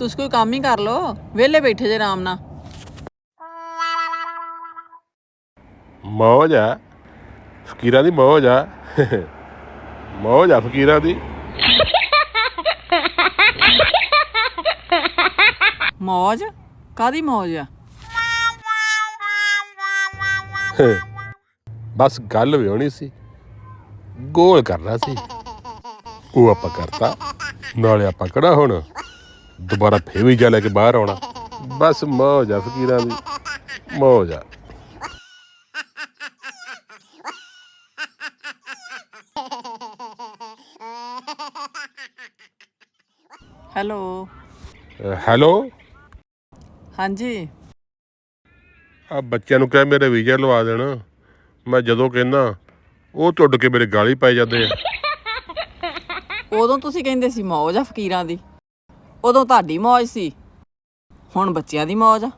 ਤੁਸੀਂ ਕੋਈ ਕੰਮ ਹੀ ਕਰ ਲਓ ਵਿਹਲੇ ਬੈਠੇ ਜੇ ਆਰਾਮ ਨਾਲ। ਮੌਜ ਆ। ਫਕੀਰਾਂ ਦੀ ਮੌਜ ਆ। ਮੌਜ ਆ ਫਕੀਰਾਂ ਦੀ। ਮੌਜ? ਕਾਦੀ ਮੌਜ ਆ? ਬਸ ਗੱਲ ਵਿਆਹਣੀ ਸੀ। ਗੋਲ ਕਰਨਾ ਸੀ। ਉਹ ਆਪਾਂ ਕਰਤਾ। ਨਾਲੇ ਆਪਾਂ ਕਿਹੜਾ ਹੁਣ? ਦੁਬਾਰਾ ਫੇਰ ਵੀ ਜਾ ਲੈ ਕੇ ਬਾਹਰ ਆਉਣਾ। ਬਸ ਮੌਜ ਆ ਫਕੀਰਾਂ ਦੀ। ਮੌਜ ਆ। ਹੈਲੋ। ਹੈਲੋ। ਹਾਂਜੀ। ਆ ਬੱਚਿਆਂ ਨੂੰ ਕਹਿ ਮੇਰੇ ਵੀਜ਼ਾ ਲਵਾ ਦੇਣ। ਮੈਂ ਜਦੋਂ ਕਹਿੰਦਾ ਉਹ ਟੁੱਟ ਕੇ ਮੇਰੇ ਗਾਲੀ ਪਾਈ ਜਾਂਦੇ ਆ। ਉਦੋਂ ਤੁਸੀਂ ਕਹਿੰਦੇ ਸੀ ਮੌਜ ਆ ਫਕੀਰਾਂ ਦੀ। ਉਦੋਂ ਤੁਹਾਡੀ ਮੌਜ ਸੀ। ਹੁਣ ਬੱਚਿਆਂ ਦੀ ਮੌਜ ਆ।